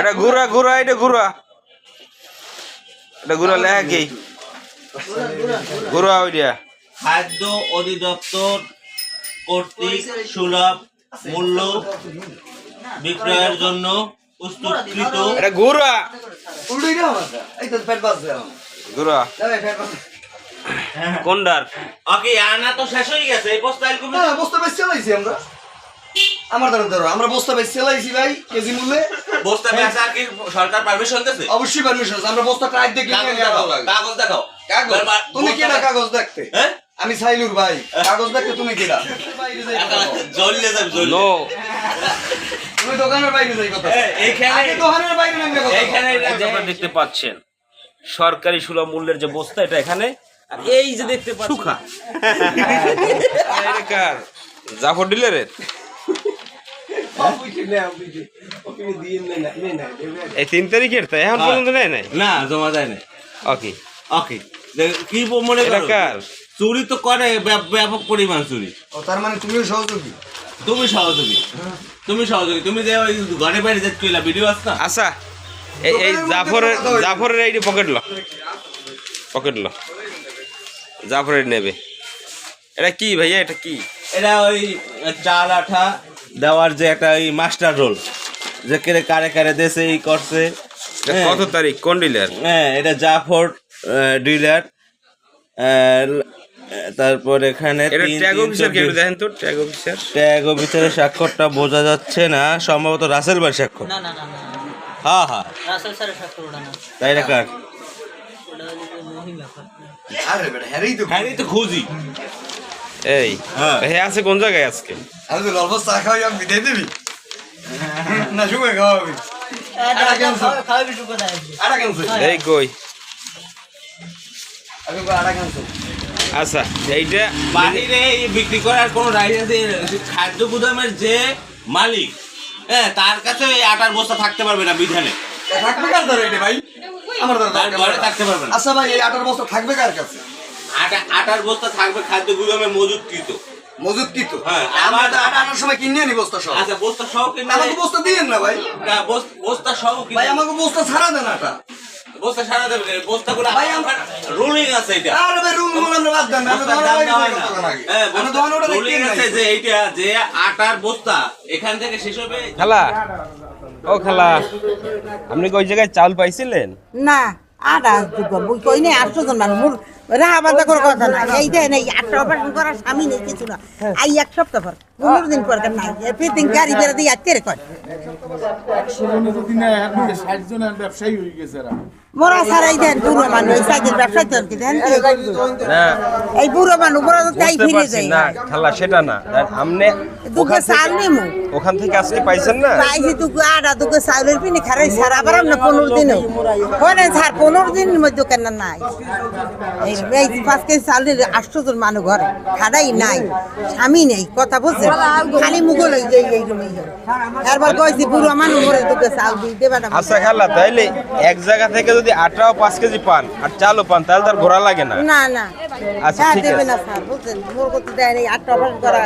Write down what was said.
এটা ঘুরা ঘুরা এটা ঘুরা। এটা ঘুরা লেখা কি ঘুরা ওইটা খাদ্য অধিদপ্তর কর্তৃক সুলভ মূল্য বিক্রয়ের জন্য প্রস্তুতকৃত এটা ঘুরা। ঘুরা। কোনটার ওকে আনা তো শেষ হয়ে গেছে। এই বস্তা এরকম বস্তা বেশ চালাইছি আমরা। আমার দ্বারা ধরো আমরা বস্তা বেশ চালাইছি ভাই কেজি মূল্যে। বস্তা বেচা আর কি সরকার পারমিশন অবশ্যই পারমিশন আছে আমরা বস্তা ট্রাক দেখি কাগজ দেখাও কাগজ দেখাও। কাগজ? তুমি কেডা কাগজ দেখতে? হ্যাঁ? আমি সাইলুর ভাই কাগজ দেখতে তুমি যাবে তুমি দোকানের বাইরে যাই কথা এই, দোকানের বাইরে নামবে কথা এই আপনারা দেখতে পাচ্ছেন সরকারি সুলভ মূল্যের যে বস্তা এটা এখানে। আর এই যে দেখতে পাচ্ছেন সুখা। জাফর ডিলারের? এই তিন তারিখের তাই এখন পর্যন্ত নেয় নাই? না জমা যায় না ওকে। ওকে। কি মনে কার? চুরি তো করে ব্যাপ- ব্যাপক পরিমাণ চুরি। তার মানে তুমিও সহযোগী? তুমি সহযোগী। তুমি সহযোগী। তুমি যে ওই ঘরে বাইরে যে তুইলা ভিডিও আস না? আচ্ছা এই এই জাফরের জাফরের এইটি পকেট ল। পকেট ল। জাফরের নেবে। এটা কি ভাইয়া? এটা কি? এটা ওই চাল আঠা দেওয়ার যে একটা ওই মাস্টার রোল যে কেড়ে কারে কারে দেশে এই করছে। হ্যাঁ। কত তারিখ? কোন ডিলার হ্যাঁ এটা জাফর ডিলার তারপর এখানে ট্যাগ অফিসার কে দেখেন তো? ট্যাগ অফিসার ট্যাগ অফিসারের স্বাক্ষরটা বোঝা যাচ্ছে না সম্ভবত রাসেল ভাই স্বাক্ষর। না না না না হ্যাঁ হ্যাঁ রাসেল স্যারের স্বাক্ষর ওটা না। তাই না কার আরে বেটা তো খুঁজি। এই হ্যাঁ। হে আছে কোন জায়গায় আজকে? আমি তো অল্প চা খাওয়াই আমি বিদায় দিবি। না খাওয়াবি। এই কই? আচ্ছা এইটা বাহিরে বিক্রি করার কোনো রাইট আছে? খাদ্য গুদামের যে মালিক হ্যাঁ তার কাছে এই আটার বস্তা থাকতে পারবে না বিধানে। থাকবে কার ধরে এটা ভাই? আমার ধরে থাকতে পারবে না। আচ্ছা ভাই এই আটার বস্তা থাকবে কার কাছে? আটা আটার বস্তা থাকবে খাদ্য গুদামে মজুদকৃত হ্যাঁ, আমরা তো আটা আনার সময় কিনে আনি বস্তা সহ। আচ্ছা বস্তা সহ কিনলে আমাকে বস্তা দিয়েন না ভাই। না, বস্তা সহ ভাই আমাকে বস্তা ছাড়া দেন আটা। বস্তা সারা দেবে বস্তাগুলো ভাই, আমার- রুলিং আছে এটা। আরে ভাই রুম রুম আমরা বাদ দেন আমি বস্তার দাম বাইরে দেওয়া যাই হয় না। হ্যাঁ, আমি বস্তা- ওটা ruling আছে যে এইটা যে আটার বস্তা এখান থেকে শেষ হবে। খালা ও খালা আপনি কই জায়গায় চাল পাইছিলেন? না আটা কই নেই আটশো জন মানুষ মোর রাহা বাধা করার কথা না এইটা নেই আটটা অপারেশন করার স্বামী নেই কিছু না। আই এক সপ্তাহ পর পনেরো দিন পর নাই ফিটিং গাড়ি বেড়ে দিয়ে আজকে কর ষাট জনের ব্যবসায়ী হয়ে গেছে মোরা সারাই দেন বুড়ো মানুষ ওই সাইকেল ব্যবসায় তো দেন এই বুড়ো মানুষ ওরা তো তাই বুঝতে ফিরে পারছি যায়। না খালা সেটা না। আপনি দুটো চাল থেকে ওখান থেকে আজকে পাইছেন না? পাইছি তুকু আটা তুকু চাউলের পিনি খারাই সারা আবার আমরা পনেরো দিনও। হয় স্যার পনেরো দিনের মধ্যে কেন নাই। এই এই পাঁচ কেজি চাউলের আটশো জন মানুষ ঘরে। খাড়াই নাই স্বামী নেই কথা বলছে। খালি মুগল হয়ে যায় কয়েছি বুড়ো মানুষ মরে তোকে চাউল দিই দেবে আচ্ছা খালা তাইলে এক জায়গা থেকে যদি আটাও পাঁচ কেজি পান আর চালও পান তাহলে তার ঘোরা লাগে না। না না। আচ্ছা, ঠিক আছে। না স্যার বুঝছেন? মোর করতে দেয় আটটা করা